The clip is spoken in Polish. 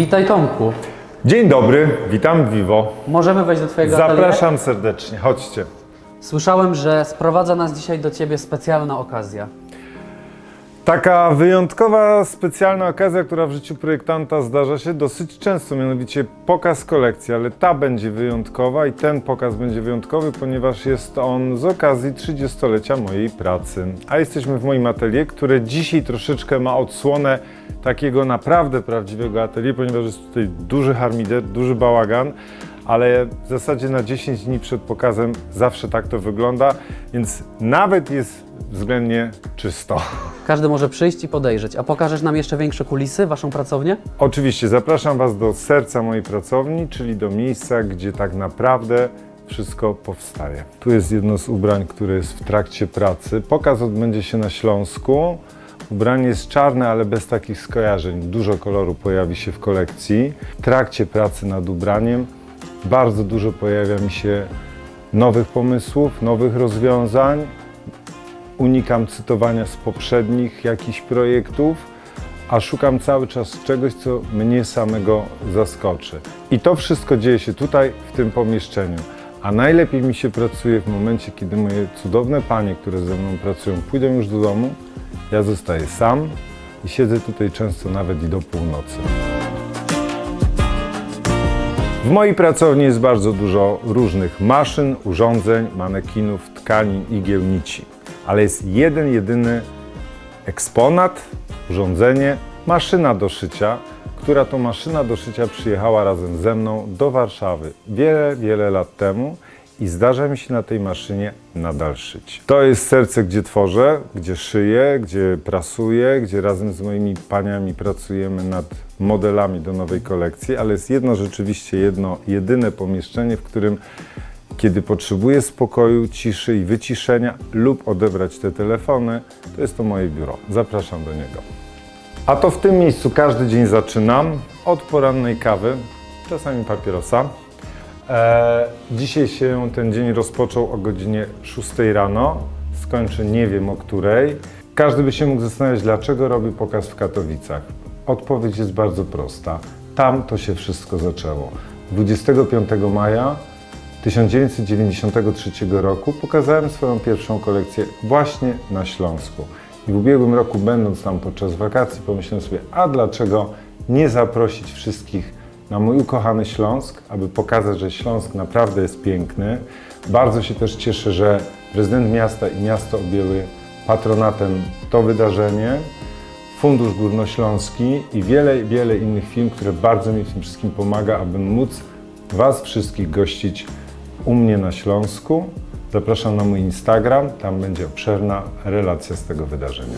Witaj Tomku. Dzień dobry, witam Vivo. Możemy wejść do Twojego atelier? Zapraszam serdecznie, chodźcie. Słyszałem, że sprowadza nas dzisiaj do Ciebie specjalna okazja. Taka wyjątkowa, specjalna okazja, która w życiu projektanta zdarza się dosyć często, mianowicie pokaz kolekcji, ale ta będzie wyjątkowa i ten pokaz będzie wyjątkowy, ponieważ jest on z okazji 30-lecia mojej pracy. A jesteśmy w moim atelier, które dzisiaj troszeczkę ma odsłonę takiego naprawdę prawdziwego atelier, ponieważ jest tutaj duży harmider, duży bałagan, ale w zasadzie na 10 dni przed pokazem zawsze tak to wygląda, więc nawet jest względnie czysto. Każdy może przyjść i podejrzeć. A pokażesz nam jeszcze większe kulisy, Waszą pracownię? Oczywiście zapraszam Was do serca mojej pracowni, czyli do miejsca, gdzie tak naprawdę wszystko powstaje. Tu jest jedno z ubrań, które jest w trakcie pracy. Pokaz odbędzie się na Śląsku. Ubranie jest czarne, ale bez takich skojarzeń. Dużo koloru pojawi się w kolekcji. W trakcie pracy nad ubraniem bardzo dużo pojawia mi się nowych pomysłów, nowych rozwiązań. Unikam cytowania z poprzednich jakichś projektów a szukam cały czas czegoś, co mnie samego zaskoczy. I to wszystko dzieje się tutaj, w tym pomieszczeniu. A najlepiej mi się pracuje w momencie, kiedy moje cudowne panie, które ze mną pracują, pójdą już do domu. Ja zostaję sam i siedzę tutaj często nawet i do północy. W mojej pracowni jest bardzo dużo różnych maszyn, urządzeń, manekinów, tkanin, igieł, nici. Ale jest jeden, jedyny eksponat, urządzenie, maszyna do szycia, która to maszyna do szycia przyjechała razem ze mną do Warszawy wiele, wiele lat temu i zdarza mi się na tej maszynie nadal szyć. To jest serce, gdzie tworzę, gdzie szyję, gdzie prasuję, gdzie razem z moimi paniami pracujemy nad modelami do nowej kolekcji, ale jest jedno rzeczywiście, jedno jedyne pomieszczenie, w którym kiedy potrzebuję spokoju, ciszy i wyciszenia lub odebrać te telefony, to jest to moje biuro. Zapraszam do niego. A to w tym miejscu każdy dzień zaczynam od porannej kawy, czasami papierosa. Eee, dzisiaj się ten dzień rozpoczął o godzinie 6 rano, skończy nie wiem o której. Każdy by się mógł zastanawiać, dlaczego robię pokaz w Katowicach. Odpowiedź jest bardzo prosta. Tam to się wszystko zaczęło. 25 maja 1993 roku pokazałem swoją pierwszą kolekcję właśnie na Śląsku. I w ubiegłym roku, będąc tam podczas wakacji, pomyślałem sobie, a dlaczego nie zaprosić wszystkich na mój ukochany Śląsk, aby pokazać, że Śląsk naprawdę jest piękny. Bardzo się też cieszę, że prezydent miasta i miasto objęły patronatem to wydarzenie. Fundusz Górnośląski i wiele, wiele innych firm, które bardzo mi w tym wszystkim pomaga, aby móc Was wszystkich gościć u mnie na Śląsku. Zapraszam na mój Instagram, tam będzie obszerna relacja z tego wydarzenia.